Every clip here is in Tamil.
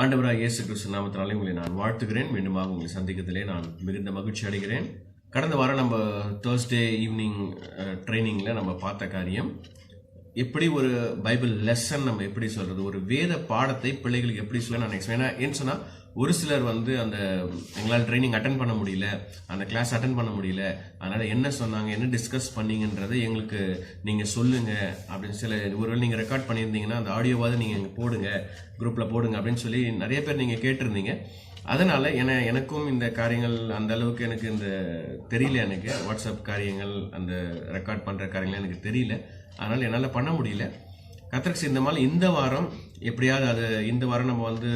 ஆண்டவராக இயேசு கிறிஸ்து நாமத்தினாலே உங்களை நான் வாழ்த்துகிறேன். மீண்டுமாக உங்களை சந்திக்கிறதுலே நான் மிகுந்த மகிழ்ச்சி அடைகிறேன். கடந்த வாரம் நம்ம தேர்ஸ்டே ஈவினிங் ட்ரைனிங்கில் நம்ம பார்த்த காரியம் எப்படி ஒரு பைபிள் லெசன் நம்ம எப்படி சொல்கிறது ஒரு வேத பாடத்தை பிள்ளைகளுக்கு எப்படி சொல்ல நான் நெக்ஸ்ட் ஏன்னா ஏன்னு சொன்னால் ஒரு சிலர் வந்து அந்த எங்களால் ட்ரைனிங் அட்டன் பண்ண முடியல அந்த கிளாஸ் அட்டன் பண்ண முடியல அதனால் என்ன சொன்னாங்க என்ன டிஸ்கஸ் பண்ணீங்கன்றதை எங்களுக்கு நீங்கள் சொல்லுங்கள் அப்படின்னு சில ஒருவேளை நீங்கள் ரெக்கார்ட் பண்ணியிருந்தீங்கன்னா அந்த ஆடியோவாவது நீங்கள் இங்கே போடுங்க குரூப்பில் போடுங்க அப்படின்னு சொல்லி நிறைய பேர் நீங்கள் கேட்டிருந்தீங்க. அதனால் என எனக்கும் இந்த காரியங்கள் அந்த அளவுக்கு எனக்கு இந்த தெரியல எனக்கு. வாட்ஸ்அப் காரியங்கள் அந்த ரெக்கார்ட் பண்ணுற காரியங்கள் எனக்கு தெரியல. அதனால் என்னால் பண்ண முடியல. கத்திரிக்ஸ் இந்த மாதிரி இந்த வாரம் எப்படியாவது அது இந்த வாரம் நம்ம வந்து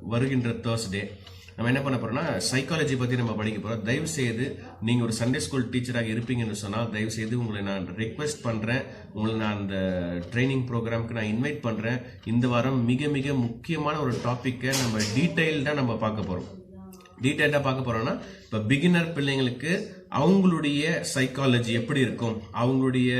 வருகின்ற தேர்ஸ்டே நம்ம என்ன பண்ண போறோம்னா சைக்காலஜி பத்தி நம்ம படிக்க போறோம். தயவு செய்து நீங்க ஒரு சண்டே ஸ்கூல் டீச்சராக இருப்பீங்கன்னு சொன்னால் தயவு செய்து உங்களை நான் ரெக்வெஸ்ட் பண்றேன். உங்களை நான் அந்த ட்ரைனிங் ப்ரோக்ராம்க்கு நான் இன்வைட் பண்றேன். இந்த வாரம் மிக மிக முக்கியமான ஒரு டாப்பிக்கை நம்ம டீட்டெயில்டாக நம்ம பார்க்க போறோம். டீட்டெயில்டாக பார்க்க போறோம்னா இப்போ பிகினர் பிள்ளைங்களுக்கு அவங்களுடைய சைக்காலஜி எப்படி இருக்கும்? அவங்களுடைய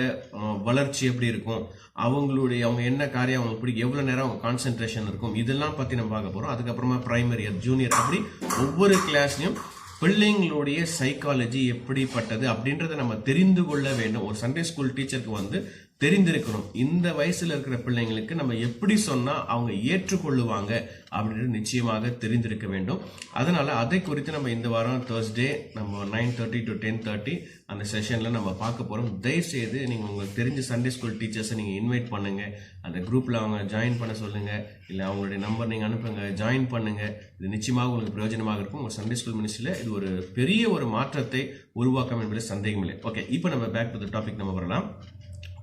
வளர்ச்சி எப்படி இருக்கும்? அவங்களுடைய அவங்க என்ன காரியம் அவங்க பிடிக்கும் எவ்வளோ நேரம் அவங்க கான்சென்ட்ரேஷன் இருக்கும்? இதெல்லாம் பற்றி நம்ம பார்க்க போகிறோம் அதுக்கப்புறமா பிரைமரி ஜூனியர் அப்படி ஒவ்வொரு கிளாஸ்லையும் பிள்ளைங்களுடைய சைக்காலஜி எப்படிப்பட்டது அப்படின்றத நம்ம தெரிந்து கொள்ள வேண்டும். ஒரு சண்டே ஸ்கூல் டீச்சருக்கு வந்து தெரிந்திருக்கணும் இந்த வயசுல இருக்கிற பிள்ளைங்களுக்கு நம்ம எப்படி சொன்னா அவங்க ஏற்றுக்கொள்ளுவாங்க அப்படின்றது நிச்சயமாக தெரிந்திருக்க வேண்டும். அதனால அதை குறித்து நம்ம இந்த வாரம் தேர்ஸ்டே நம்ம nine thirty to ten thirty அந்த செஷன்ல நம்ம பார்க்க போறோம். தயவு செய்து நீங்க உங்களுக்கு தெரிஞ்ச சண்டே ஸ்கூல் டீச்சர்ஸை நீங்க இன்வைட் பண்ணுங்க. அந்த குரூப்ல அவங்க ஜாயின் பண்ண சொல்லுங்க. இல்ல அவங்களுடைய நம்பர் நீங்க அனுப்புங்க. ஜாயின் பண்ணுங்க. இது நிச்சயமாக உங்களுக்கு பிரயோஜனமாக இருக்கும். உங்க சண்டே ஸ்கூல் மினிஸ்ட்ரியில இது ஒரு பெரிய ஒரு மாற்றத்தை உருவாக்கம் என்பதில் சந்தேகம் இல்லை ஓகே இப்போ நம்ம பேக் டு த டாபிக் நம்ம வரலாம்.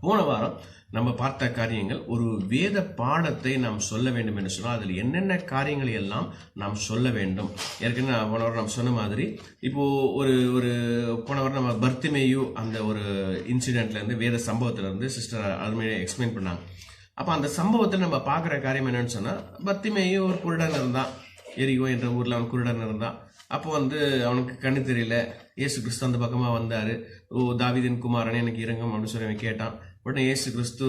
போன வாரம் நம்ம பார்த்த காரியங்கள் ஒரு வேத பாடத்தை நாம் சொல்ல வேண்டும் என்று சொன்னால் அதில் என்னென்ன காரியங்களை எல்லாம் நாம் சொல்ல வேண்டும்? ஏற்கனவே போன வாரம் நம்ம சொன்ன மாதிரி இப்போது ஒரு ஒரு போன வாரம் நம்ம பர்த்திமேயு அந்த ஒரு இன்சிடெண்ட்லேருந்து வேத சம்பவத்திலேருந்து சிஸ்டர் அருமையை எக்ஸ்பிளைன் பண்ணாங்க. அப்போ அந்த சம்பவத்தில் நம்ம பார்க்குற காரியம் என்னென்னு சொன்னால் பர்த்திமேயு ஒரு குருடன் இருந்தான். எரிகோ என்ற ஊரில் அவன் குருடன் இருந்தான். அப்போ வந்து அவனுக்கு கண்ணு தெரியல. இயேசு கிறிஸ்து அந்த பக்கமாக வந்தார். ஓ தாவிதின் குமாரன் எனக்கு இறங்கும் அப்படின்னு சொல்லி அவன் கேட்டான். உடனே இயேசு கிறிஸ்து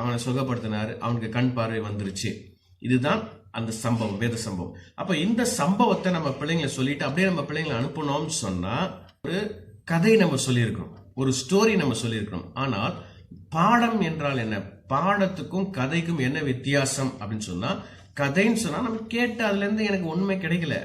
அவனை சுகப்படுத்தினார். அவனுக்கு கண் பார்வை வந்துருச்சு. இதுதான் அந்த சம்பவம் வேத சம்பவம். அப்போ இந்த சம்பவத்தை நம்ம பிள்ளைங்களை சொல்லிட்டு அப்படியே நம்ம பிள்ளைங்களை அனுப்பணும்னு சொன்னால் ஒரு கதை நம்ம சொல்லியிருக்கணும் ஒரு ஸ்டோரி நம்ம சொல்லியிருக்கணும் ஆனால் பாடம் என்றால் என்ன? பாடத்துக்கும் கதைக்கும் என்ன வித்தியாசம் அப்படின்னு சொன்னால் கதைன்னு சொன்னால் நம்ம கேட்டு அதுலேருந்து எனக்கு உண்மை கிடைக்கல.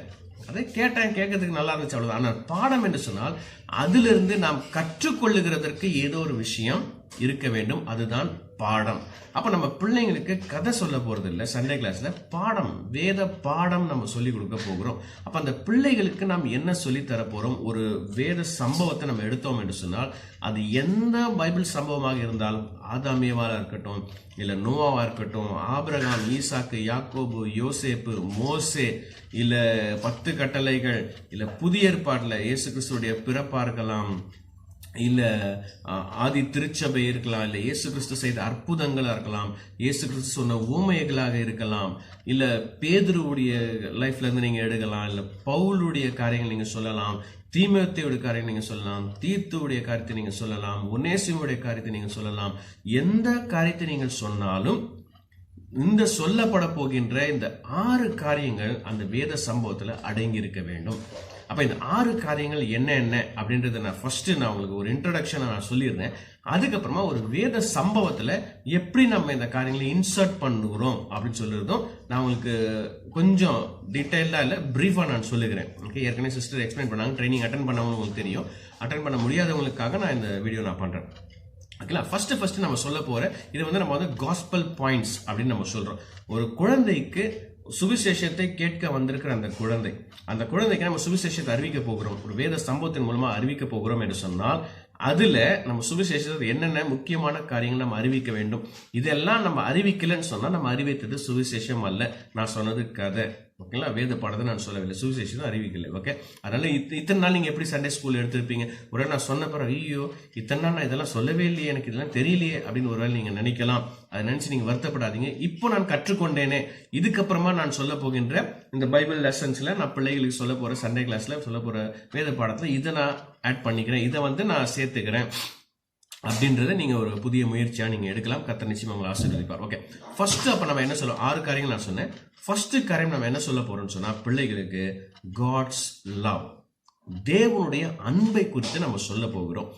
அதை கேட்டேன் கேட்கறதுக்கு நல்லா இருந்துச்சு அவ்வளோதான் ஆனால் பாடம் என்று சொன்னால் அதிலிருந்து நாம் கற்றுக்கொள்ளுகிறதற்கு ஏதோ ஒரு விஷயம் இருக்க வேண்டும். அதுதான் பாடம். அப்ப நம்ம பிள்ளைங்களுக்கு கதை சொல்ல போறது இல்லை சண்டே கிளாஸ்ல பாடம் வேத பாடம் நம்ம சொல்லி கொடுக்க போகிறோம். அப்ப அந்த பிள்ளைகளுக்கு நாம் என்ன சொல்லி தர போறோம்? ஒரு வேத சம்பவத்தை நம்ம எடுத்தோம் என்று சொன்னால் அது எந்த பைபிள் சம்பவமாக இருந்தாலும் ஆதாமியவாக இருக்கட்டும் இல்ல நோவாவா இருக்கட்டும் ஆபிரகாம் ஈசாக்கு யாக்கோபு யோசேப்பு மோசே இல்ல பத்து கட்டளைகள் இல்ல புதிய ஏற்பாட்டில் இயேசு கிறிஸ்துடைய பிறப்பா இருக்கலாம் இல்ல ஆதி திருச்சபை இருக்கலாம் இல்ல இயேசு கிறிஸ்து செய்த அற்புதங்களா இருக்கலாம் இயேசு கிறிஸ்து சொன்ன ஊமைகளாக இருக்கலாம் இல்ல பேதுருவுடைய லைஃப்ல இருந்து நீங்க எடுக்கலாம் இல்ல பவுலுடைய காரியங்கள் நீங்க சொல்லலாம் தீமத்தையுடைய காரியம் நீங்க சொல்லலாம் தீர்த்துடைய காரியத்தை நீங்க சொல்லலாம் உன்னேசியுடைய காரியத்தை நீங்க சொல்லலாம் எந்த காரியத்தை நீங்கள் சொன்னாலும் இந்த சொல்லப்பட போகின்ற இந்த ஆறு காரியங்கள் அந்த வேத சம்பவத்துல அடங்கி இருக்க வேண்டும். அப்போ இந்த ஆறு காரியங்கள் என்ன என்ன அப்படின்றத நான் ஃபர்ஸ்ட் நான் உங்களுக்கு ஒரு இன்ட்ரடக்ஷனை நான் சொல்லியிருந்தேன் அதுக்கப்புறமா ஒரு வேத சம்பவத்தில் எப்படி நம்ம இந்த காரியங்களை இன்சர்ட் பண்ணுகிறோம் அப்படின்னு சொல்லியிருந்தோம் நான் உங்களுக்கு கொஞ்சம் டீட்டெயில்டாக இல்லை ப்ரீஃபாக நான் சொல்லுகிறேன். ஓகே ஏற்கனவே சிஸ்டர் எக்ஸ்பிளைன் பண்ணாங்க ட்ரைனிங் அட்டன் பண்ணவங்க உங்களுக்கு தெரியும். அட்டன் பண்ண முடியாதவங்களுக்காக நான் இந்த வீடியோ நான் பண்ணுறேன் ஓகேங்களா ஃபர்ஸ்ட் ஃபர்ஸ்ட் நம்ம சொல்ல போகிற இது வந்து நம்ம வந்து காஸ்பல் பாயிண்ட்ஸ் அப்படின்னு நம்ம சொல்கிறோம் ஒரு குழந்தைக்கு சுவிசேஷத்தை கேட்க வந்திருக்கிற அந்த குழந்தை அந்த குழந்தைக்கு நம்ம சுவிசேஷத்தை அறிவிக்க போகிறோம். ஒரு வேத சம்பவத்தின் மூலமா அறிவிக்க போகிறோம் என்று சொன்னால் அதுல நம்ம சுவிசேஷத்தை என்னென்ன முக்கியமான காரியங்கள் நம்ம அறிவிக்க வேண்டும்? இதெல்லாம் நம்ம அறிவிக்கலன்னு சொன்னா நம்ம அறிவித்தது சுவிசேஷம் அல்ல. நான் சொன்னது கதை. ஓகேங்களா? வேத பாடத்தை நான் சொல்லவில்லை. சுவிசேஷம் அறிவிக்கலை. ஓகே? அதனால இத் இத்தனை நாள் நீங்கள் எப்படி சண்டே ஸ்கூல் எடுத்திருப்பீங்க? ஒரு நான் சொன்ன பிறகு ஐயோ இத்தனை நாள் நான் இதெல்லாம் சொல்லவே இல்லையே எனக்கு இதெல்லாம் தெரியலையே அப்படின்னு ஒரு வேளை நீங்கள் நினைக்கலாம். அதை நினச்சி நீங்கள் வருத்தப்படாதீங்க. இப்போ நான் கற்றுக்கொண்டேனே இதுக்கப்புறமா நான் சொல்ல போகின்ற இந்த பைபிள் லெசன்ஸில் நான் பிள்ளைகளுக்கு சொல்ல போகிற சண்டே கிளாஸில் சொல்ல போகிற வேத பாடத்தில் இதை நான் ஆட் பண்ணிக்கிறேன். இதை வந்து நான் சேர்த்துக்கிறேன். அப்படின்றத நீங்கள் ஒரு புதிய முயற்சியாக நீங்கள் எடுக்கலாம். கத்த நிச்சயமாக உங்களை ஆசீர்வதிப்பார். ஓகே? ஃபர்ஸ்ட் அப்போ நம்ம என்ன சொல்லுவோம் ஆறு காரியங்கள் நான் சொன்னேன். ஃபர்ஸ்ட் காரியம் நம்ம என்ன சொல்ல போறோம்னு சொன்னா பிள்ளைகளுக்கு காட்ஸ் லவ் தேவனுடைய அன்பை குறித்து நம்ம சொல்ல போகிறோம்.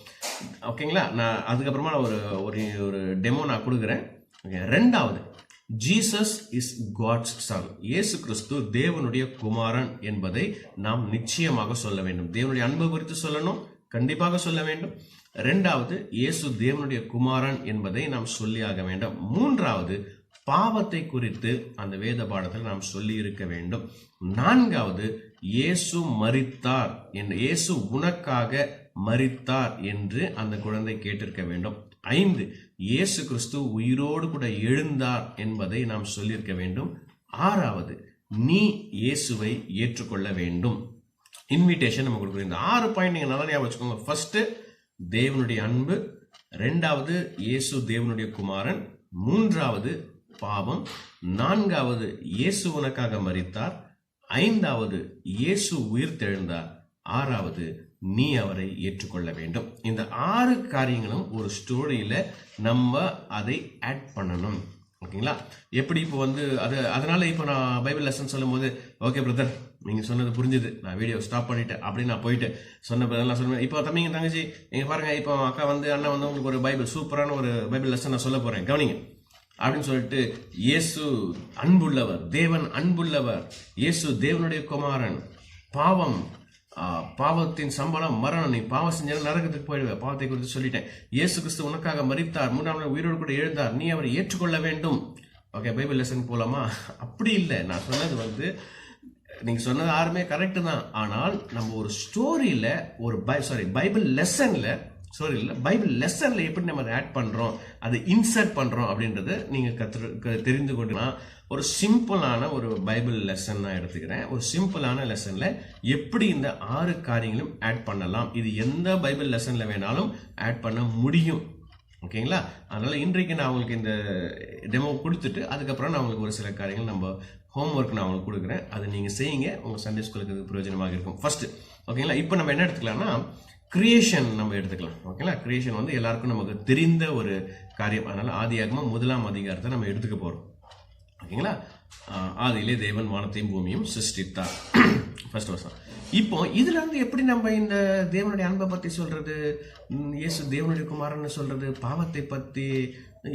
ஓகேங்களா நான் அதுக்கப்புறமா நான் ஒரு ஒரு ஒரு டெமோ நான் கொடுக்குறேன். ஓகே ரெண்டாவது ஜீசஸ் இஸ் காட்ஸ் சன் இயேசு கிறிஸ்து தேவனுடைய குமாரன் என்பதை நாம் நிச்சயமாக சொல்ல வேண்டும். தேவனுடைய அன்பு குறித்து சொல்லணும் கண்டிப்பாக சொல்ல வேண்டும். ரெண்டாவது இயேசு தேவனுடைய குமாரன் என்பதை நாம் சொல்லியாக வேண்டும். மூன்றாவது பாவத்தை குறித்து அந்த வேத பாடத்தில் நாம் சொல்லி இருக்க வேண்டும். நான்காவது இயேசு மறித்தார் என்று இயேசு உனக்காக மறித்தார் என்று அந்த குழந்தை கேட்டிருக்க வேண்டும். ஐந்து இயேசு கிறிஸ்து உயிரோடு கூட எழுந்தார் என்பதை நாம் சொல்லியிருக்க வேண்டும். ஆறாவது நீ இயேசுவை ஏற்றுக்கொள்ள வேண்டும். இன்விடேஷன் நம்ம கொடுக்குறோம். இந்த ஆறு பாயிண்ட் நீங்க நல்லா ஞாபகம் வச்சுக்கோங்க. ஃபர்ஸ்ட் தேவனுடைய அன்பு. ரெண்டாவது இயேசு தேவனுடைய குமாரன். மூன்றாவது பாவம். நான்காவது இயேசு உனக்காக மறித்தார் ஐந்தாவது இயேசு உயிர் தெழுந்தார். ஆறாவது நீ அவரை ஏற்றுக்கொள்ள வேண்டும். இந்த ஆறு காரியங்களும் ஒரு ஸ்டோரியில நம்ம அதை ஆட் பண்ணணும். ஓகேங்களா? எப்படி இப்போ வந்து அது அதனால இப்போ நான் பைபிள் லெசன் சொல்லும் போது ஓகே பிரதர் நீங்க சொன்னது புரிஞ்சுது. நான் வீடியோ ஸ்டாப் பண்ணிட்டேன். அப்படின்னு நான் போயிட்டு சொன்ன பிரதர்லாம் சொல்லுவேன். இப்போ தம்பிங்க தங்கச்சி நீங்க பாருங்க இப்போ அக்கா வந்து அண்ணன் வந்து உங்களுக்கு ஒரு பைபிள் சூப்பரான ஒரு பைபிள் லெசன் நான் சொல்ல போறேன். கவனிங்க. அப்படின்னு சொல்லிட்டு இயேசு அன்புள்ளவர் தேவன் அன்புள்ளவர் இயேசு தேவனுடைய குமாரன். பாவம் பாவத்தின் சம்பளம் மரணம். நீ பாவம் செஞ்சா நரகத்துக்கு போயிடுவேன் பாவத்தை குறித்து சொல்லிட்டேன். இயேசு கிறிஸ்து உனக்காக மறித்தார் மூன்றாம் நாள் உயிரோடு கூட எழுந்தார். நீ அவரை ஏற்றுக்கொள்ள வேண்டும். ஓகே பைபிள் லெசன் போலாமா? அப்படி இல்லை. நான் சொன்னது வந்து நீங்க சொன்னது யாருமே கரெக்டு தான். ஆனால் நம்ம ஒரு ஸ்டோரியில ஒரு பை சாரி பைபிள் லெசன்ல ஸ்டோரி இல்லை பைபிள் லெசனில் எப்படி நம்ம அதை ஆட் பண்ணுறோம் அதை இன்சர்ட் பண்ணுறோம் அப்படின்றத நீங்கள் கற்று தெரிந்து கொண்டுனா ஒரு சிம்பிளான ஒரு பைபிள் லெசன் நான் எடுத்துக்கிறேன். ஒரு சிம்பிளான லெசனில் எப்படி இந்த ஆறு காரியங்களும் ஆட் பண்ணலாம் இது எந்த பைபிள் லெசனில் வேணாலும் ஆட் பண்ண முடியும். ஓகேங்களா அதனால் இன்றைக்கு நான் உங்களுக்கு இந்த டெமோ கொடுத்துட்டு அதுக்கப்புறம் நான் உங்களுக்கு ஒரு சில காரியங்கள் நம்ம ஹோம்ஒர்க் நான் உங்களுக்கு கொடுக்குறேன். அதை நீங்கள் செய்யுங்க. உங்கள் சண்டே ஸ்கூலுக்கு பிரயோஜனமாக இருக்கும். ஃபஸ்ட்டு ஓகேங்களா இப்போ நம்ம என்ன எடுத்துக்கலாம்னா கிரியேஷன் நம்ம எடுத்துக்கலாம். ஓகேங்களா கிரியேஷன் வந்து எல்லாருக்கும் நமக்கு தெரிந்த ஒரு காரியம். அதனால ஆதியாகமாக முதலாம் அதிகாரத்தை நம்ம எடுத்துக்க போகிறோம் ஓகேங்களா ஆதியிலே தேவன் வானத்தையும் பூமியும் சிருஷ்டித்தார். ஃபர்ஸ்ட் வருஷம் இப்போ இதுல இருந்து எப்படி நம்ம இந்த தேவனுடைய அன்பை பத்தி சொல்றது? இயேசு தேவனுடைய குமாரன்னு சொல்றது? பாவத்தை பத்தி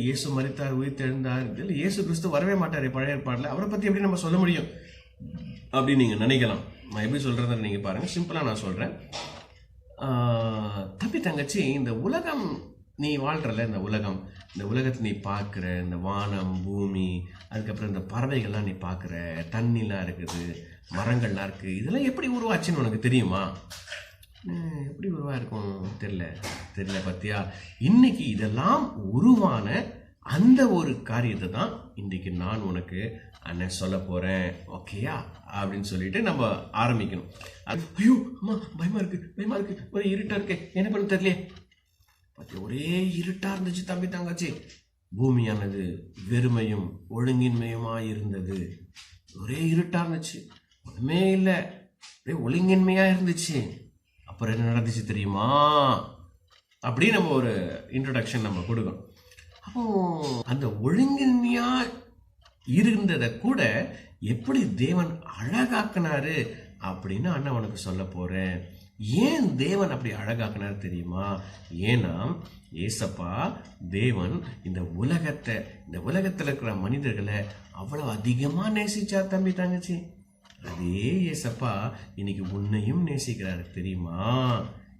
இயேசு மரித்தார் உயிர் இதில் இயேசு கிறிஸ்து வரவே மாட்டார் பழைய ஏற்பாடில். அவரை பத்தி எப்படி நம்ம சொல்ல முடியும்? அப்படின்னு நீங்க நினைக்கலாம். நான் எப்படி சொல்றதுன்னு நீங்க பாருங்க. சிம்பிளா நான் சொல்றேன். தப்பி தம்பி தங்கச்சி இந்த உலகம் நீ வாழ்கிறல இந்த உலகம். இந்த உலகத்தை நீ பார்க்குற இந்த வானம் பூமி அதுக்கப்புறம் இந்த பறவைகள்லாம் நீ பார்க்குற தண்ணிலாம் இருக்குது மரங்கள்லாம் இருக்குது இதெல்லாம் எப்படி உருவாச்சுன்னு உனக்கு தெரியுமா? எப்படி உருவாக இருக்கும் தெரில தெரியல பார்த்தியா இன்னைக்கு இதெல்லாம் உருவான அந்த ஒரு காரியத்தை தான் இன்றைக்கு நான் உனக்கு அண்ணன் சொல்ல போகிறேன் ஓகேயா அப்படின்னு சொல்லிட்டு நம்ம ஆரம்பிக்கணும். அது ஐயோ அம்மா பயமாக இருக்கு பயமாக இருக்கு. ஒரே இருட்டாக இருக்கு. என்ன பண்ண தெரியலையே. பற்றி ஒரே இருட்டாக இருந்துச்சு தம்பி தங்கச்சி. பூமியானது வெறுமையும் ஒழுங்கின்மையுமா இருந்தது ஒரே இருட்டாக இருந்துச்சு. ஒன்றுமே இல்லை. ஒரே ஒழுங்கின்மையாக இருந்துச்சு. அப்புறம் என்ன நடந்துச்சு தெரியுமா? அப்படின்னு நம்ம ஒரு இன்ட்ரடக்ஷன் நம்ம கொடுக்கணும். அப்போ அந்த ஒழுங்கின்மையா இருந்ததை கூட எப்படி தேவன் அழகாக்குனாரு அப்படின்னு அண்ணன் உனக்கு சொல்ல போறேன். ஏன் தேவன் அப்படி அழகாக்குனாரு தெரியுமா? ஏன்னா ஏசப்பா தேவன் இந்த உலகத்தை இந்த உலகத்துல இருக்கிற மனிதர்களை அவ்வளவு அதிகமா நேசிச்சா தம்பி தங்கச்சி. அதே ஏசப்பா இன்னைக்கு உன்னையும் நேசிக்கிறாரு தெரியுமா?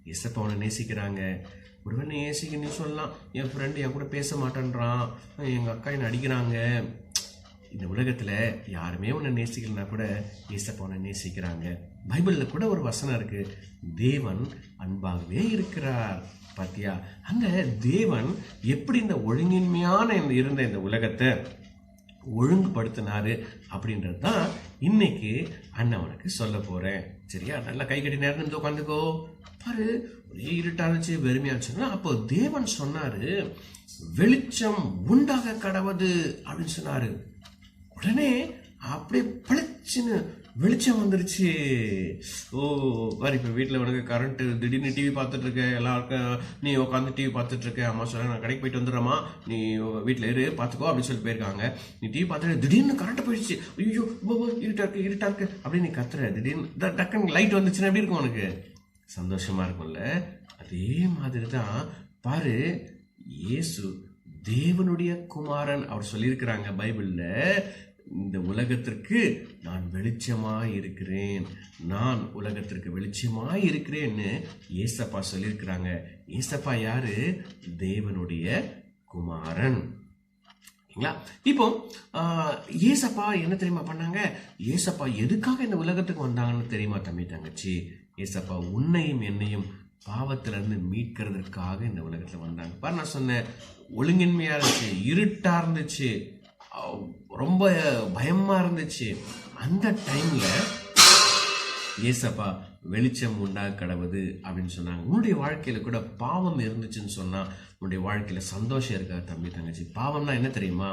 ஏசப்பா உன்னை நேசிக்கிறாங்க. ஒருவேளை நேசிக்க சொல்லலாம். என் ஃப்ரெண்டு என் கூட பேச மாட்டேன்றான். எங்கள் அக்கா என்னை அடிக்கிறாங்க? இந்த உலகத்தில் யாருமே உன்னை நேசிக்கலனா கூட ஏசப்பா உன்னை நேசிக்கிறாங்க. பைபிளில் கூட ஒரு வசனம் இருக்குது தேவன் அன்பாகவே இருக்கிறார். பார்த்தியா அங்கே தேவன் எப்படி இந்த ஒழுங்கின்மையான இருந்த இந்த உலகத்தை ஒழுங்குபடுத்தினாரு அப்படின்றது தான் இன்னைக்கு அண்ணன் உனக்கு சொல்ல போகிறேன் சரியா? நல்லா கை கட்டி நேரம் உட்காந்துக்கோ. பாரு ஒரே இருட்டா இருந்துச்சு வெறுமையா இருந்துச்சுன்னா அப்போ தேவன் சொன்னாரு வெளிச்சம் உண்டாக கடவுது அப்படின்னு சொன்னாரு. உடனே அப்படியே பளிச்சுன்னு வெளிச்சம் வந்துருச்சு. ஓ பாரு இப்போ வீட்டில் உனக்கு கரண்ட் திடீர்னு டிவி பார்த்துட்டு இருக்க எல்லாருக்கும் நீ உட்காந்து டிவி பார்த்துட்டு இருக்க அம்மா சொல்ல நான் கடைக்கு போயிட்டு வந்துடுறமா நீ வீட்டில் இரு பார்த்துக்கோ அப்படின்னு சொல்லி போயிருக்காங்க. நீ டிவி பார்த்துட்டு திடீர்னு கரண்ட் போயிடுச்சு. ஐயோ இருட்டா இருக்கு இருட்டா இருக்கு அப்படின்னு நீ கத்துற திடீர்னு டக்குன்னு லைட் வந்துச்சுன்னா எப்படி இருக்கும் உனக்கு? சந்தோஷமா இருக்கும்ல? அதே மாதிரி தான் பாரு இயேசு தேவனுடைய குமாரன் அவர் சொல்லியிருக்கிறாங்க பைபிளில் இந்த உலகத்திற்கு நான் வெளிச்சமாக இருக்கிறேன் நான் உலகத்திற்கு வெளிச்சமாக இருக்கிறேன்னு ஏசப்பா சொல்லியிருக்கிறாங்க. ஏசப்பா யாரு? தேவனுடைய குமாரன். சரிங்களா இப்போ ஏசப்பா என்ன தெரியுமா பண்ணாங்க? ஏசப்பா எதுக்காக இந்த உலகத்துக்கு வந்தாங்கன்னு தெரியுமா தம்பி தங்கச்சி? ஏசப்பா உன்னையும் என்னையும் பாவத்திலிருந்து மீட்கிறதுக்காக இந்த உலகத்தில் வந்தாங்க. பாரு நான் சொன்னேன் ஒழுங்கின்மையாக இருந்துச்சு இருட்டாக இருந்துச்சு ரொம்ப பயமாக இருந்துச்சு. அந்த டைமில் ஏசப்பா வெளிச்சம் உண்டா கடவுது அப்படின்னு சொன்னாங்க. உன்னுடைய வாழ்க்கையில் கூட பாவம் இருந்துச்சுன்னு சொன்னால் உன்னுடைய வாழ்க்கையில் சந்தோஷம் இருக்கா தம்பி தங்கச்சி? பாவம்னா என்ன தெரியுமா?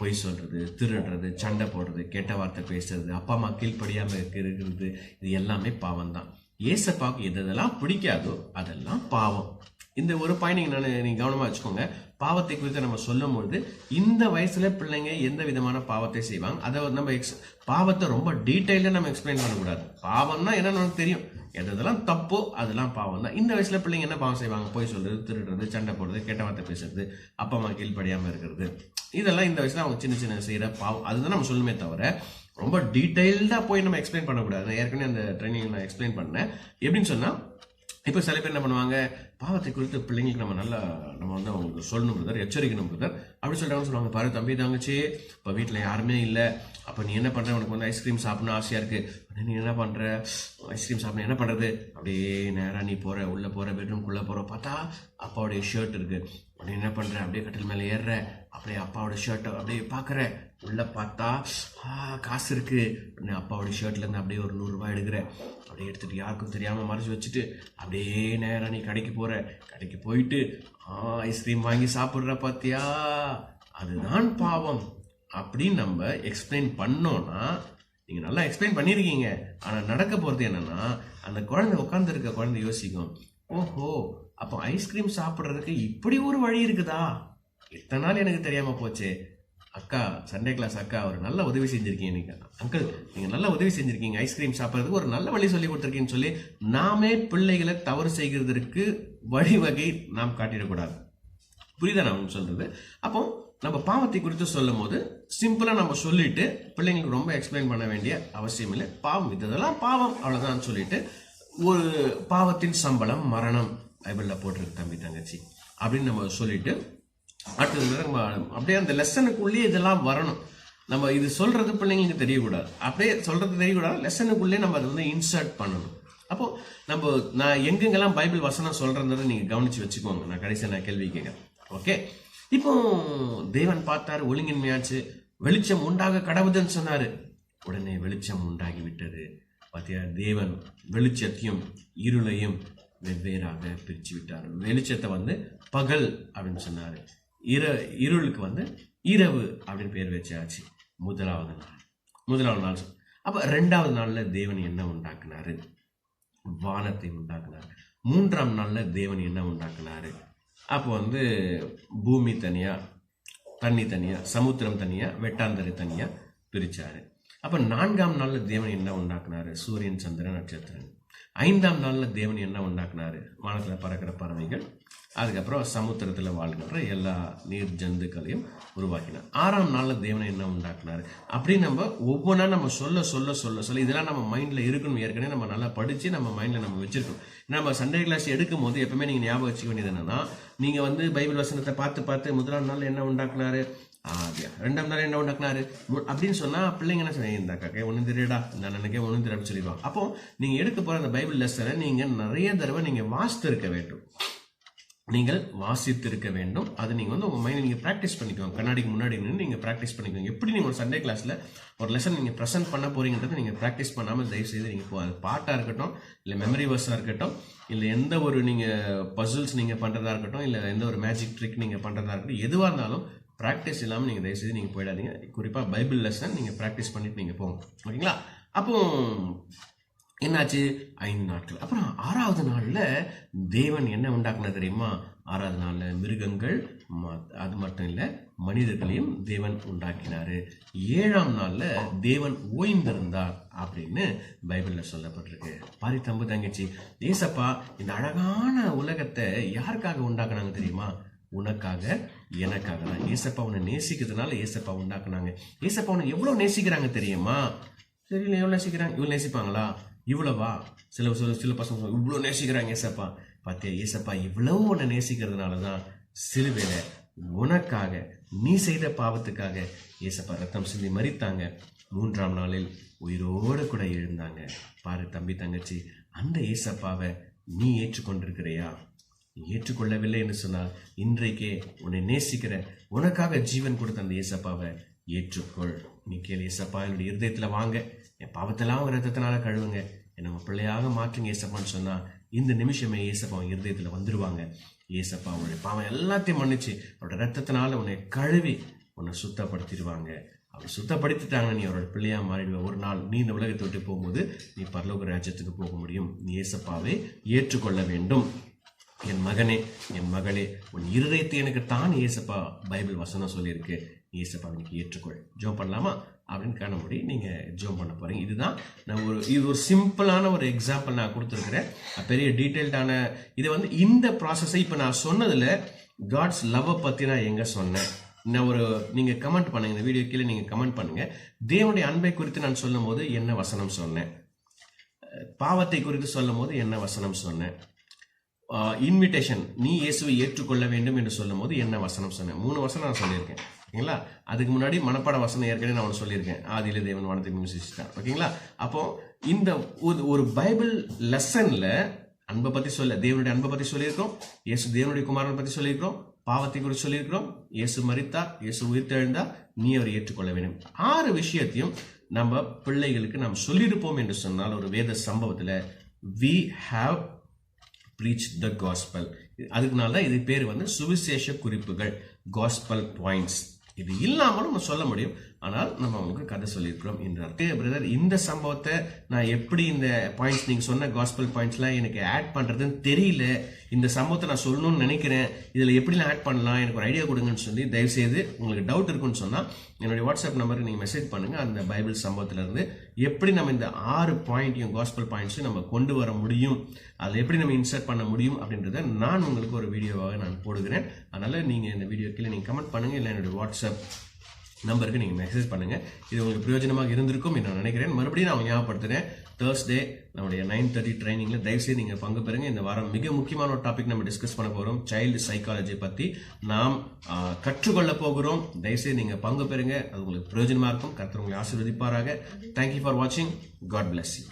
பொய் சொல்கிறது திருடுறது சண்டை போடுறது கெட்ட வார்த்தை பேசுறது அப்பா அம்மா கீழ்ப்படியாம இருக்கிறது இது எல்லாமே பாவம் தான் ஏசப்பாவுக்கு எது எதெல்லாம் பிடிக்காதோ அதெல்லாம் பாவம். இந்த ஒரு பாயிண்ட் நான் நீங்க கவனமா வச்சுக்கோங்க. பாவத்தை குறித்து நம்ம சொல்லும்பொழுது இந்த வயசுல பிள்ளைங்க எந்த விதமான பாவத்தை செய்வாங்க? அதை வந்து நம்ம எக்ஸ் பாவத்தை ரொம்ப டீட்டெயிலாக நம்ம எக்ஸ்பிளைன் பண்ணக்கூடாது. பாவம்னா என்னன்னு தெரியும். எது எதெல்லாம் தப்போ அதெல்லாம் பாவம் தான். இந்த வயசுல பிள்ளைங்க என்ன பாவம் செய்வாங்க? போய் சொல்றது திருடுறது சண்டை போடுறது கெட்ட வார்த்தை பேசுறது அப்பா அம்மா கீழ்ப்படியாம இருக்கிறது. இதெல்லாம் இந்த வயசுல அவங்க சின்ன சின்ன செய்யற பாவம். அதுதான் நம்ம சொல்லுமே தவிர ரொம்ப டீட்டெயில்டா போய் நம்ம எக்ஸ்பிளைன் பண்ணக்கூடாது. நான் ஏற்கனவே அந்த ட்ரைனிங் நான் எக்ஸ்பிளைன் பண்ணேன். எப்படின்னு சொன்னா இப்போ சில பேர் என்ன பண்ணுவாங்க பாவத்தை குறித்து பிள்ளைங்களுக்கு நம்ம நல்லா நம்ம வந்து அவங்களுக்கு சொல்லணும் பிரதர் எச்சரிக்கணும் பிரதர் அப்படி சொல்லிட்டாங்கன்னு சொல்லுவாங்க. பாரு தம்பி தாங்கச்சி இப்போ வீட்டில் யாருமே இல்லை. அப்போ நீ என்ன பண்ணுற உனக்கு வந்து ஐஸ்கிரீம் சாப்பிடணும் ஆசையாக இருக்குது உடனே நீ என்ன பண்ணுற ஐஸ்கிரீம் சாப்பிட என்ன பண்ணுறது அப்படியே நேராக நீ போகிற உள்ளே போகிற பெட்ரூம்குள்ளே போகிற பார்த்தா அப்பாவுடைய ஷர்ட் இருக்குது உடனே என்ன பண்ணுற அப்படியே கட்டில் மேலே ஏறுற. அப்படியே அப்பாவோட ஷர்ட்டை அப்படியே பார்க்குறேன். உள்ளே பார்த்தா ஆ, காசு இருக்குது அப்பாவோட ஷர்ட்லேருந்து அப்படியே ஒரு நூறுரூவா எடுக்கிறேன். அப்படியே எடுத்துகிட்டு யாருக்கும் தெரியாமல் மறைச்சு வச்சுட்டு அப்படியே நேராக நீ கடைக்கு போகிற கடைக்கு போயிட்டு ஆ ஐஸ்கிரீம் வாங்கி சாப்பிட்ற பாத்தியா? அதுதான் பாவம். அப்படின்னு நம்ம எக்ஸ்பிளைன் பண்ணோன்னா நீங்கள் நல்லா எக்ஸ்பிளைன் பண்ணியிருக்கீங்க ஆனால் நடக்க போகிறது என்னன்னா அந்த குழந்தை உட்காந்துருக்க குழந்தை யோசிக்கும் ஓஹோ அப்போ ஐஸ்கிரீம் சாப்பிட்றதுக்கு இப்படி ஒரு வழி இருக்குதா? இத்தனை நாள் எனக்கு தெரியாமல் போச்சே. அக்கா சண்டே கிளாஸ் அக்கா ஒரு நல்ல உதவி செஞ்சுருக்கீங்க நீங்கள் அங்கிள் நீங்கள் நல்ல உதவி செஞ்சுருக்கீங்க. ஐஸ்கிரீம் சாப்பிட்றதுக்கு ஒரு நல்ல வழி சொல்லி கொடுத்துருக்கீங்கன்னு சொல்லி நாமே பிள்ளைகளை தவறு செய்கிறதற்கு வழிவகை நாம் காட்டிடக்கூடாது. புரியுதா நான் சொல்கிறது அப்போ நம்ம பாவத்தை குறித்து சொல்லும் போது சிம்பிளாக நம்ம சொல்லிட்டு பிள்ளைங்களுக்கு ரொம்ப எக்ஸ்பிளைன் பண்ண வேண்டிய அவசியம் இல்லை. பாவம் இதெல்லாம் பாவம் அவ்வளோதான்னு சொல்லிட்டு ஒரு பாவத்தின் சம்பளம் மரணம் ஐபிளில் போட்டிருக்கு தம்பி தங்கச்சி. அப்படின்னு நம்ம சொல்லிட்டு அடுத்தது நம்ம அப்படியே அந்த லெசனுக்குள்ளேயே இதெல்லாம் வரணும். நம்ம இது சொல்றது பிள்ளைங்களுக்கு தெரியக்கூடாது. அப்படியே சொல்றது தெரியக்கூடாது. லெசனுக்குள்ளே நம்ம அதை வந்து இன்சர்ட் பண்ணணும். அப்போ நம்ம நான் எங்கெங்கெல்லாம் பைபிள் வசனம் சொல்றதை நீங்க கவனிச்சு வச்சுக்கோங்க. நான் கடைசியாக நான் கேள்வி கேட்கறேன். ஓகே? இப்போ தேவன் பார்த்தாரு ஒழுங்கின்மையாச்சு. வெளிச்சம் உண்டாக கடவுதுன்னு சொன்னாரு. உடனே வெளிச்சம் உண்டாகி விட்டது பார்த்தியா தேவன் வெளிச்சத்தையும் இருளையும் வெவ்வேறாக பிரிச்சு விட்டார் வெளிச்சத்தை வந்து பகல் அப்படின்னு சொன்னார். இர இருளுக்கு வந்து இரவு அப்படின்னு பேர் வச்சாச்சு முதலாவது நாள். முதலாவது நாள் அப்போ ரெண்டாவது நாளில் தேவன் என்ன உண்டாக்குனாரு? வானத்தை உண்டாக்குனார். மூன்றாம் நாளில் தேவன் என்ன உண்டாக்குனாரு? அப்போ வந்து பூமி தனியாக தண்ணி தனியாக சமுத்திரம் தனியாக வெட்டாந்தரை தனியாக பிரித்தார் அப்போ நான்காம் நாளில் தேவன் என்ன உண்டாக்குனாரு? சூரியன் சந்திரன் நட்சத்திரம் ஐந்தாம் நாளில் தேவன் என்ன உண்டாக்குனாரு? வானத்தில் பறக்கிற பறவைகள் அதுக்கப்புறம் சமுத்திரத்தில் வாழ்கின்ற எல்லா நீர் ஜந்துக்களையும் உருவாக்கினார். ஆறாம் நாளில் தேவனை என்ன உண்டாக்குனாரு? அப்படி நம்ம ஒவ்வொன்றா நம்ம சொல்ல சொல்ல சொல்ல சொல்ல இதெல்லாம் நம்ம மைண்டில் இருக்கணும். ஏற்கனவே நம்ம நல்லா படித்து நம்ம மைண்டில் நம்ம வச்சிருக்கணும். நம்ம சண்டே கிளாஸ் எடுக்கும் போது எப்பவுமே நீங்கள் ஞாபகம் வச்சுக்க வேண்டியது என்னன்னா நீங்கள் வந்து பைபிள் வசனத்தை பார்த்து பார்த்து முதலாம் நாள் என்ன உண்டாக்குனாரு? ஆதியா ரெண்டாம் நாள் என்ன உண்டாக்குனாரு? அப்படின்னு சொன்னா பிள்ளைங்க என்ன சொன்னீங்க இந்த அக்காக்கே ஒன்றும் தெரியடா இந்த அண்ணனுக்கே ஒன்றும் தெரியாது அப்படின்னு அப்போ நீங்க எடுக்க போற அந்த பைபிள் லெசனை நீங்க நிறைய தடவை நீங்க வாசித்து இருக்க வேண்டும். நீங்கள் வாசித்திருக்க வேண்டும். அது நீங்க வந்து உங்க மைண்ட் நீங்க பிராக்டிஸ் பண்ணிக்கோங்க. கண்ணாடிக்கு முன்னாடி நின்று நீங்க பிராக்டிஸ் பண்ணிக்கோங்க. எப்படி நீங்க ஒரு சண்டே கிளாஸ்ல ஒரு லெசன் நீங்க ப்ரெசென்ட் பண்ண போறீங்கன்றதை நீங்க பிராக்டிஸ் பண்ணாம தயவு செய்து நீங்க போ. அது பாட்டா இருக்கட்டும் இல்ல மெமரி வர்ஸா இருக்கட்டும் இல்ல எந்த ஒரு நீங்க பசில்ஸ் நீங்க பண்றதா இருக்கட்டும் இல்ல எந்த ஒரு மேஜிக் ட்ரிக் நீங்க பண்றதா இருக்கட்டும் எதுவா இருந்தாலும் ப்ராக்டிஸ் இல்லாமல் நீங்கள் தயவுசெய்து நீங்கள் போயிடாதீங்க. குறிப்பாக பைபிள் லெசன் நீங்கள் ப்ராக்டிஸ் பண்ணிட்டு நீங்கள் போங்க. ஓகேங்களா? அப்போ என்னாச்சு? ஐந்து நாட்கள். அப்புறம் ஆறாவது நாளில் தேவன் என்ன உண்டாக்குன தெரியுமா? ஆறாவது நாளில் மிருகங்கள் அது மட்டும் இல்லை மனிதர்களையும் தேவன் உண்டாக்கினார். ஏழாம் நாளில் தேவன் ஓய்ந்திருந்தார் அப்படின்னு பைபிளில் சொல்லப்பட்டிருக்கு. பாரி தம்பு தங்கச்சி ஏசப்பா இந்த அழகான உலகத்தை யாருக்காக உண்டாக்குனாங்க தெரியுமா? உனக்காக எனக்காக தான். ஏசப்பா உன்னை நேசிக்கிறதுனால ஏசப்பா உண்டாக்குனாங்க. ஏசப்பா உன்னை எவ்வளோ நேசிக்கிறாங்க தெரியுமா? சரி இல்லை எவ்வளோ நேசிக்கிறாங்க? இவ்வளோ நேசிப்பாங்களா? இவ்வளவா? சில சில சில பசங்க இவ்வளோ நேசிக்கிறாங்க ஏசப்பா. பார்த்தியா ஏசப்பா இவ்வளவு உன்னை நேசிக்கிறதுனால தான் சிலுவையில் உனக்காக நீ செய்த பாவத்துக்காக ஏசப்பா ரத்தம் சிந்தி மறித்தாங்க மூன்றாம் நாளில் உயிரோடு கூட எழுந்தாங்க. பாரு தம்பி தங்கச்சி அந்த ஏசப்பாவை நீ ஏற்றுக்கொண்டிருக்கிறையா? ஏற்றுக்கொள்ளவில்லை என்று சொன்னால் இன்றைக்கே உன்னை நேசிக்கிற உனக்காக ஜீவன் கொடுத்த அந்த ஏசப்பாவை ஏற்றுக்கொள். நீ கேள் ஏசப்பா என்னுடைய இருதயத்தில் வாங்க. என் பாவத்தெல்லாம் உங்கள் ரத்தத்தினால கழுவுங்க. என்னை உங்க பிள்ளையாக மாற்றுங்க ஏசப்பான்னு சொன்னால் இந்த நிமிஷமே ஏசப்பா அவன் இருதயத்தில் வந்துடுவாங்க ஏசப்பா அவனுடைய பாவம் எல்லாத்தையும் மன்னிச்சு அவரோட ரத்தத்தினால உன்னை கழுவி உன்னை சுத்தப்படுத்திடுவாங்க. அவர் சுத்தப்படுத்திட்டாங்க நீ அவரோட பிள்ளையா மாறிடுவ. ஒரு நாள் நீ இந்த உலகத்தை விட்டு போகும்போது நீ பரலோக ராஜ்யத்துக்கு போக முடியும். நீ ஏசப்பாவை ஏற்றுக்கொள்ள வேண்டும். என் மகனே என் மகளே உன் இருதயத்தை எனக்கு தான் ஏசப்பா பைபிள் வசனம் சொல்லியிருக்கு. ஏசப்பா இன்னைக்கு ஏற்றுக்கொள். ஜோ பண்ணலாமா? அப்படின்னு காணும்படி நீங்கள் ஜோம் பண்ண போகிறீங்க இதுதான் நான் ஒரு இது ஒரு சிம்பிளான ஒரு எக்ஸாம்பிள் நான் கொடுத்துருக்குறேன். பெரிய டீட்டெயில்டான இதை வந்து இந்த ப்ராசஸை இப்போ நான் சொன்னதில் காட்ஸ் லவ்வை பற்றி நான் எங்கே சொன்னேன். நான் ஒரு நீங்கள் கமெண்ட் பண்ணுங்க இந்த வீடியோ கீழே நீங்கள் கமெண்ட் பண்ணுங்கள் தேவனுடைய அன்பை குறித்து நான் சொல்லும்போது என்ன வசனம் சொன்னேன்? பாவத்தை குறித்து சொல்லும்போது என்ன வசனம் சொன்னேன்? இன்விடேஷன் நீ இயேசுவை ஏற்றுக்கொள்ள வேண்டும் என்று சொல்லும்போது என்ன வசனம் சொன்னேன்? மூணு வசனம் நான் சொல்லியிருக்கேன். ஓகேங்களா? அதுக்கு முன்னாடி மனப்பாட வசனம் ஏற்கனவே நான் சொல்லியிருக்கேன். ஆதியில தேவன் வானத்தை விமர்சிச்சிட்டார். ஓகேங்களா? அப்போ இந்த ஒரு ஒரு பைபிள் லெசன்ல அன்பை பத்தி சொல்ல தேவனுடைய அன்பை பத்தி சொல்லியிருக்கோம் இயேசு தேவனுடைய குமாரனை பத்தி சொல்லியிருக்கிறோம். பாவத்தை குறித்து சொல்லியிருக்கிறோம். இயேசு மறித்தா இயேசு உயிர்த்தெழுந்தா நீ அவரை ஏற்றுக்கொள்ள வேண்டும். ஆறு விஷயத்தையும் நம்ம பிள்ளைகளுக்கு நாம் சொல்லியிருப்போம் என்று சொன்னால் ஒரு வேத சம்பவத்தில் we have preach the gospel அதுக்குனால தான் இது பேர் வந்து சுவிசேஷ குறிப்புகள் காஸ்பல் பாயிண்ட்ஸ் இது இல்லாமலும் நம்ம சொல்ல முடியும். ஆனால் நம்ம உங்களுக்கு கதை சொல்லியிருக்கிறோம் என்றார் பிரதர் இந்த சம்பவத்தை நான் எப்படி இந்த பாயிண்ட்ஸ் நீங்கள் சொன்ன காஸ்பல் பாயிண்ட்ஸ்லாம் எனக்கு ஆட் பண்ணுறதுன்னு தெரியல. இந்த சம்பவத்தை நான் சொல்லணும்னு நினைக்கிறேன். இதில் எப்படி நான் ஆட் பண்ணலாம்? எனக்கு ஒரு ஐடியா கொடுங்கன்னு சொல்லி தயவுசெய்து உங்களுக்கு டவுட் இருக்குன்னு சொன்னால் என்னுடைய வாட்ஸ்அப் நம்பருக்கு நீங்கள் மெசேஜ் பண்ணுங்கள் அந்த பைபிள் சம்பவத்திலேருந்து எப்படி நம்ம இந்த ஆறு பாயிண்ட்டையும் காஸ்பல் பாயிண்ட்ஸையும் நம்ம கொண்டு வர முடியும்? அதில் எப்படி நம்ம இன்சர்ட் பண்ண முடியும் அப்படின்றத நான் உங்களுக்கு ஒரு வீடியோவாக நான் போடுகிறேன். அதனால் நீங்கள் இந்த வீடியோ கீழே நீங்கள் கமெண்ட் பண்ணுங்கள் இல்லை என்னுடைய வாட்ஸ்அப் நம்பருக்கு நீங்கள் மெசேஜ் பண்ணுங்கள் இது உங்களுக்கு பிரயோஜனமாக இருந்திருக்கும் நான் நினைக்கிறேன். மறுபடியும் நான் ஞாபகப்படுத்துகிறேன் தேர்ஸ்டே நம்முடைய நைன் தேர்ட்டி ட்ரைனிங்கில் தயவுசெய்து நீங்கள் பங்கு பெறுங்க. இந்த வாரம் மிக முக்கியமான ஒரு டாபிக் நம்ம டிஸ்கஸ் பண்ண போகிறோம் சைல்டு சைக்காலஜி பற்றி நாம் கற்றுக்கொள்ள போகிறோம். தயவுசெய்து நீங்கள் பங்கு பெறுங்க. அது உங்களுக்கு பிரயோஜனமாக இருக்கும். கருத்து உங்களை ஆசீர்வதிப்பாராக. தேங்க்யூ ஃபார் வாட்சிங் காட் பிளஸ் யூ